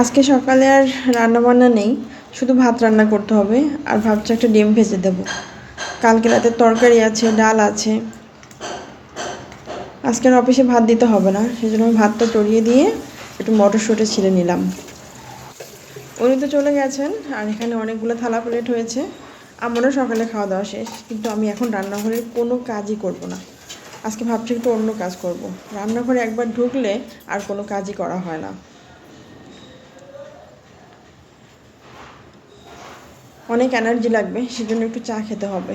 আজকে সকালে আর রান্না বান্না নেই, শুধু ভাত রান্না করতে হবে, আর ভাবছি একটা ডিম ভেজে দেব। কালকে রাতের তরকারি আছে, ডাল আছে। আজকের অফিসে ভাত দিতে হবে না সেই জন্য ভাতটা চড়িয়ে দিয়ে একটু মটরশুঁটি ছিঁড়ে নিলাম। উনি তো চলে গেছেন, আর এখানে অনেকগুলো থালা প্লেট হয়েছে। আমারও সকালে খাওয়া দাওয়া শেষ, কিন্তু আমি এখন রান্নাঘরের কোনো কাজই করব না। আজকে ভাবছি একটু অন্য কাজ করব। রান্নাঘরে একবার ঢুকলে আর কোনো কাজই করা হয় না। অনেক এনার্জি লাগবে, সেজন্য একটু চা খেতে হবে।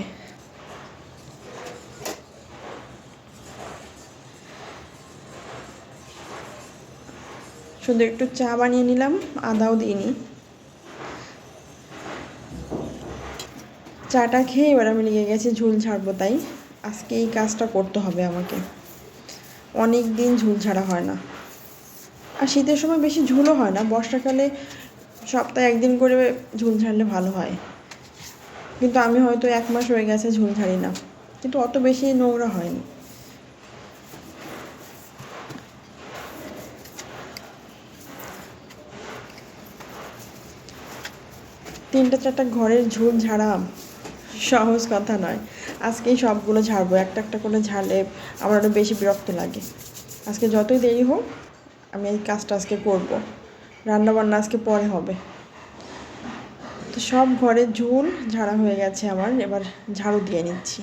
শুধু একটু চা বানিয়ে নিলাম, আদাও দিইনি। চাটা খেয়ে এবার আমি লেগে গেছি, ঝুল ছাড়বো তাই। আজকে এই কাজটা করতে হবে আমাকে। অনেক দিন ঝুল ছাড়া হয় না। আর শীতের সময় বেশি ঝুলও হয় না, বর্ষাকালে সপ্তাহে একদিন করে ঝুল ছাড়লে ভালো হয়। কিন্তু আমি হয়তো এক মাস হয়ে গেছে ঝুল ছাড়ি না। কিন্তু অত বেশি নোংরা হয়নি। তিনটা চারটা ঘরের ঝুল ঝাড়া সহজ কথা নয়। আজকেই সবগুলো ঝাড়বো। একটা একটা করে ঝাড়লে আমার আরও বেশি বিরক্ত লাগে। আজকে যতই দেরি হোক, আমি এই কাজটা আজকে করব। রান্না বান্না আজকে পরে হবে। তো সব ঘরে ঝুল, ঝাড়া হয়ে গেছে আমার, এবার ঝাড়ু দিয়ে নিচ্ছি।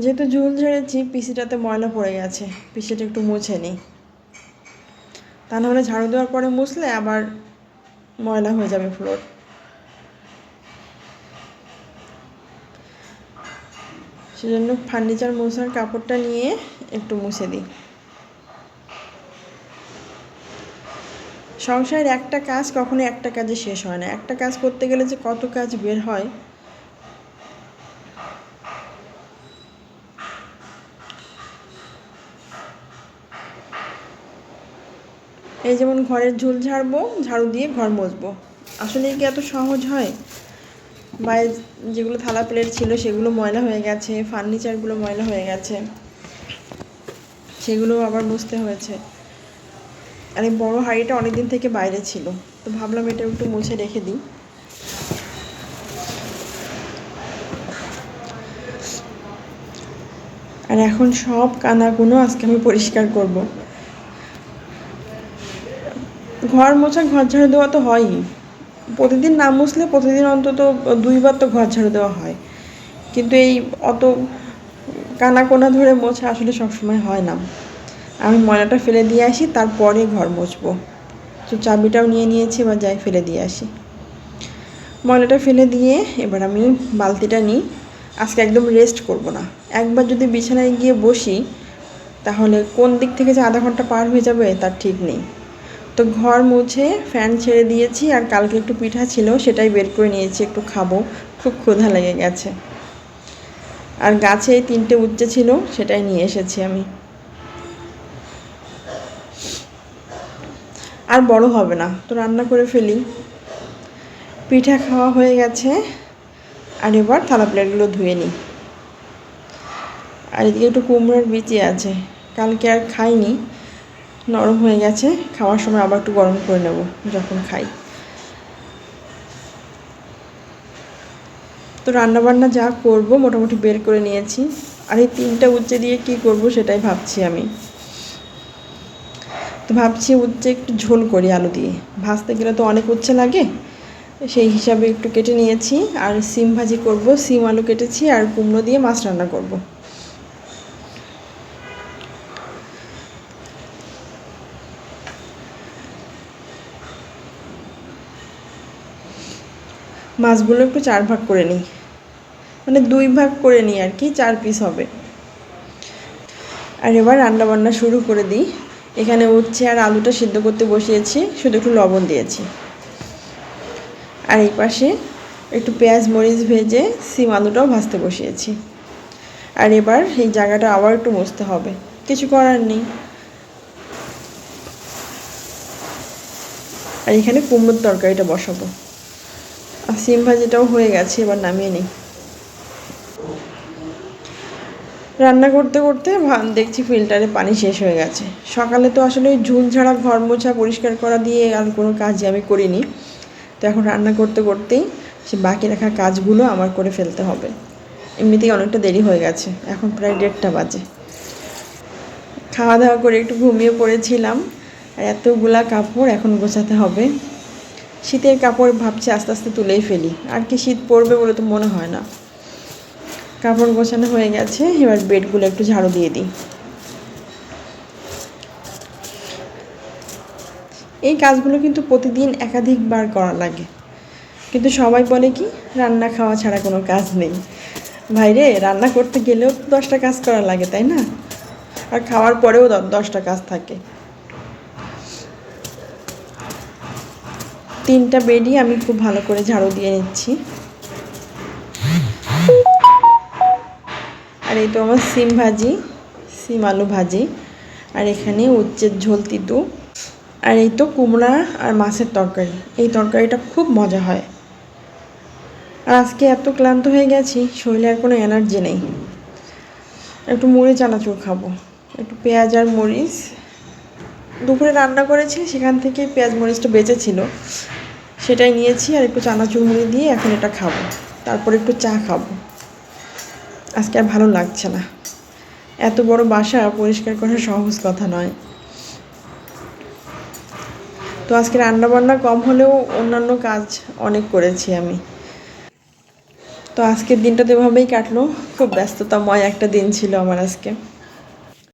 যেহেতু ঝুল ঝেড়েছি, পিসিটাতে ময়লা পড়ে গেছে, পিসিটা একটু মুছে নিই। তা নাহলে ঝাড়ু দেওয়ার পরে মুছলে আবার ময়লা হয়ে যাবে ফ্লোর সেজন্য ফার্নিচার মোছার কাপড়টা নিয়ে একটু মুছে দিই। সংসারের একটা কাজ কখনো একটা কাজে শেষ হয় না। একটা কাজ করতে গেলে যে কত কাজ বের হয়, এই যেমন ঘরের ঝুল ঝাড়বো, ঝাড়ু দিয়ে ঘর মুছবো আসলে কি এত সহজ হয়? বাইরে যেগুলো থালা প্লেট ছিল সেগুলো ময়লা হয়ে গেছে, ফার্নিচারগুলো ময়লা হয়ে গেছে, সেগুলো আবার বুঝতে হয়েছে। আর এই বড়ো হাঁড়িটা অনেকদিন থেকে বাইরে ছিল। তো ভাবলাম এটা একটু মুছে রেখে দিই। আর এখন সব কানাগুলো আজকে আমি পরিষ্কার করব। ঘর মোছা, ঘর ঝাড়ু দেওয়া তো হয়ই। প্রতিদিন না মুছলে প্রতিদিন অন্তত দুইবার তো ঘর ঝাড়ু দেওয়া হয়। কিন্তু এই অত কানা কোনা ধরে মোছা আসলে সবসময় হয় না। আমি ময়লাটা ফেলে দিয়ে আসি, তারপরে ঘর মুছবো। তো চাবিটাও নিয়ে নিয়েছি, এবার যাই ফেলে দিয়ে আসি। ময়লাটা ফেলে দিয়ে এবার আমি বালতিটা নিই। আজকে একদম রেস্ট করব না। একবার যদি বিছানায় গিয়ে বসি, তাহলে কোন দিক থেকে যে আধা ঘণ্টা পার হয়ে যাবে, তার ঠিক নেই। তো ঘর মুছে ফ্যান ছেড়ে দিয়েছি, আর কালকে একটু পিঠা ছিল, সেটাই বের করে নিয়েছি, একটু খাব। খুব ক্ষুধা লেগে গেছে। আর গাছে তিনটে উচ্চে ছিল, সেটাই নিয়ে এসেছি আমি। আর বড় হবে না। তো রান্না করে ফেলি। পিঠা খাওয়া হয়ে গেছে। আর এবার থালা প্লেটগুলো ধুয়ে নিই। আর এদিকে একটু কুমড়োর বিচি আছে। কালকে আর খাইনি। নরম হয়ে গেছে। খাওয়ার সময় আবার একটু গরম করে নেব যখন খাই। তো রান্নাবান্না যা করব মোটামুটি বের করে নিয়েছি। আর এই তিনটা উচ্চে দিয়ে কি করব সেটাই ভাবছি আমি। তো ভাবছি উচ্ছে একটু ঝোল করি আলু দিয়ে। ভাজতে গেলে তো অনেক উচ্ছে লাগে সেই হিসাবে একটু কেটে নিয়েছি। আর সিম ভাজি করব, সিম আলু কেটেছি আর কুমড়ো দিয়ে মাছ রান্না করব। মাছগুলো একটু চার ভাগ করে নিই। মানে দুই ভাগ করে নিই আর কি, চার পিস হবে। আর এবার রান্না বান্না শুরু করে দিই। এখানে উঠছে আর আলুটা সিদ্ধ করতে বসিয়েছি, শুধু একটু লবণ দিয়েছি। আর এই পাশে একটু পেঁয়াজ, মরিচ ভেজে সিম আলুটাও ভাজতে বসিয়েছি। আর এবার এই জায়গাটা আবার একটু মুছতে হবে, কিছু করার নেই। আর এখানে কুমড়োর তরকারিটা বসাবো। আর সিম ভাজিটাও হয়ে গেছে, এবার নামিয়ে নিই। রান্না করতে করতে দেখছি ফিল্টারে পানি শেষ হয়ে গেছে। সকালে তো আসলে ঝুল ঝাড়া ঘর মোছা পরিষ্কার করা দিয়ে আর কোনো কাজই আমি করিনি। তো এখন রান্না করতে করতেই সে বাকি রাখা কাজগুলো আমার করে ফেলতে হবে। এমনিতেই অনেকটা দেরি হয়ে গেছে, এখন প্রায় দেড়টা বাজে। খাওয়া দাওয়া করে একটু ঘুমিয়ে পড়েছিলাম, আর এতগুলা কাপড় এখন গোছাতে হবে। শীতের কাপড় ভাবছি আস্তে আস্তে তুলেই ফেলি। আর কি শীত পড়বে বলে তো মনে হয় না। কাপড় গোছানো হয়ে গেছে, এবার বেডগুলো একটু ঝাড়ু দিয়ে দিই। এই কাজগুলো কিন্তু প্রতিদিন একাধিকবার করা লাগে। কিন্তু সবাই বলে কি, রান্না খাওয়া ছাড়া কোনো কাজ নেই। ভাইরে, রান্না করতে গেলেও তো দশটা কাজ করা লাগে, তাই না? আর খাওয়ার পরেও দশটা কাজ থাকে। তিনটা বেডই আমি খুব ভালো করে ঝাড়ু দিয়ে নিচ্ছি। এই তো আমার সিম ভাজি, সিম আলু ভাজি, আর এখানে উচ্চের ঝোল তিতু আর এই তো কুমড়া আর মাছের তরকারি, এই তরকারিটা খুব মজা হয়। আর আজকে এত ক্লান্ত হয়ে গেছি, শরীরে আর কোনো এনার্জি নেই। একটু মুড়ি চানাচুর খাব, একটু পেঁয়াজ আর মরিচ। দুপুরে রান্না করেছি, সেখান থেকে পেঁয়াজ মরিচটা বেঁচেছিল, সেটাই নিয়েছি আর একটু চানাচুর মুড়ি দিয়ে এখন এটা খাব, তারপর একটু চা খাব। আজকে আর ভালো লাগছে না। এত বড় বাসা পরিষ্কার করা সহজ কথা নয়। তো আজকে রান্না বান্না কম হলেও অন্যান্য কাজ অনেক করেছি আমি। তো আজকের দিনটা তো এভাবেই কাটলো। খুব ব্যস্ততাময় একটা দিন ছিল আমার আজকে।